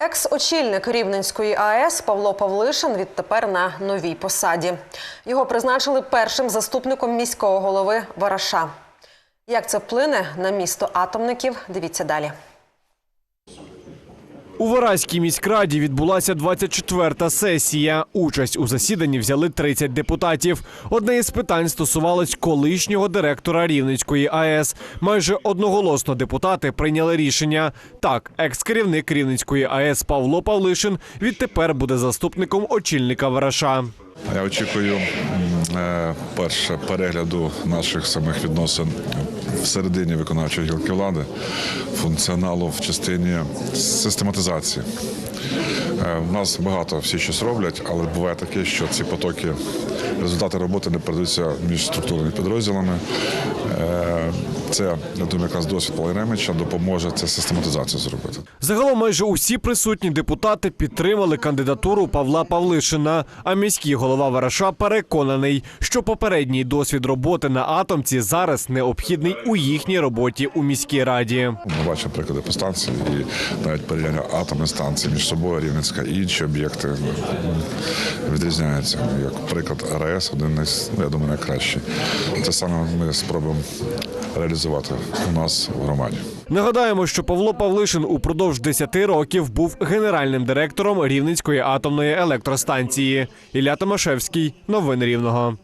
Екс-очільник Рівненської АЕС Павло Павлишин відтепер на новій посаді. Його призначили першим заступником міського голови Вараша. Як це вплине на місто атомників? Дивіться далі. У Вараській міськраді відбулася 24-та сесія. Участь у засіданні взяли 30 депутатів. Одне із питань стосувалось колишнього директора Рівненської АЕС. Майже одноголосно депутати прийняли рішення. Так, екс-керівник Рівненської АЕС Павло Павлишин відтепер буде заступником очільника Вараша. Я очікую перше перегляду наших самих відносин всередині виконавчої гілки влади, функціоналу в частині систематизації. Е, У нас багато всі щось роблять, але буває таке, що ці потоки, результати роботи не передаються між структурними підрозділами. Це, я думаю, якраз досвід Павла допоможе це систематизацію зробити. Загалом майже усі присутні депутати підтримали кандидатуру Павла Павлишина. А міський голова Вараша переконаний, що попередній досвід роботи на атомці зараз необхідний у їхній роботі у міській раді. Ми бачимо приклади по станції і навіть порівняння атомної станції між собою, Рівненська і інші об'єкти відрізняються. Як приклад РАЕС, один із, ну, я думаю, найкращий. Це саме ми спробуємо реалізувати у нас в громаді. Нагадаємо, що Павло Павлишин упродовж 10 років був генеральним директором Рівненської атомної електростанції. Ілля Томашевський. Новини Рівного.